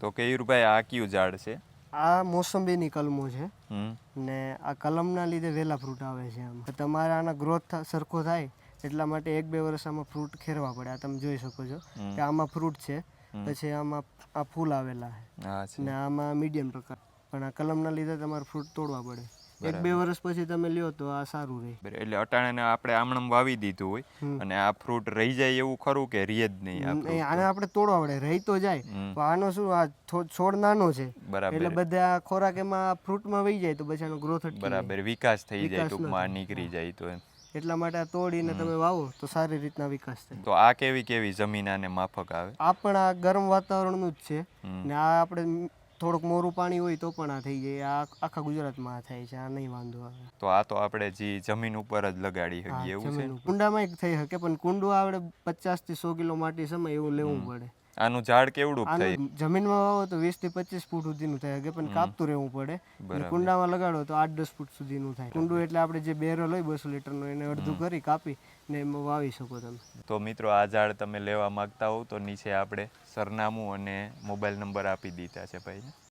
તો કેયુરભાઈ આ કયું ઝાડ છે? આ મોસંબીની કલમો છે. ને આ કલમના લીધે વહેલા ફ્રૂટ આવે છે આમ. તમારે આના ગ્રોથ સરખો થાય એટલા માટે એક બે વર્ષ આમાં ફ્રૂટ ખેરવા પડે. આ તમે જોઈ શકો છો કે આમાં ફ્રૂટ છે. પછી આમાં આ ફૂલ આવેલા છે. ને આમાં મીડિયમ પ્રકાર. પણ આ કલમના લીધે તમારે ફ્રૂટ તોડવા પડે. એક બે વર્ષ પછી તમે લ્યો તો આ સારું રહે. એટલે અટાણાને આપણે આમણમ વાવી દીધું હોય અને આ ફ્રૂટ રહી જાય એવું ખરું કે રીએ જ નહીં આને આપણે તોડવા પડે રહી તો જાય. પણ આનો શું આ છોડ નાનો છે. બરાબર. એટલે બધા ખોરાક એમાં ફ્રૂટમાં વહી જાય તો પછી આનો ગ્રોથ બરાબર. વિકાસ થઈ જાય ટૂંકમાં નીકળી જાય તો એમ. એટલા માટે આ તોડીને તમે વાવો તો સારી રીતના વિકાસ થાય. તો આ કેવી કેવી જમીન આને માફક આવે? આ પણ આ ગરમ વાતાવરણનું જ છે. ને આ આપણે થોડુંક મોરું પાણી હોય તો પણ આ થઈ જાય. આ આખા ગુજરાતમાં આ થાય છે. આ નહીં વાંધો આવે. તો આ તો આપણે જે જમીન ઉપર જ લગાડી શકીએ એવું છે. કુંડામાં એક થઈ શકે પણ કુંડું આપણે પચાસથી સો કિલો માટી સમય એવું લેવું પડે. આનું ઝાડ કેવડું થાય? જમીનમાં વાવો તો વીસથી પચીસ ફૂટ સુધીનું થાય કે પણ કાપતું રહેવું પડે. અને કુંડામાં લગાડો તો આઠ દસ ફૂટ સુધીનું થાય. કુંડું એટલે આપણે જે બેરલ હોય 200 લીટરનો એને અડધું કરી કાપી ને એમાં વાવી શકો તમે. તો મિત્રો આ ઝાડ તમે લેવા માંગતા હોવ તો નીચે આપણે સરનામું અને મોબાઈલ નંબર આપી દીધા છે ભાઈને.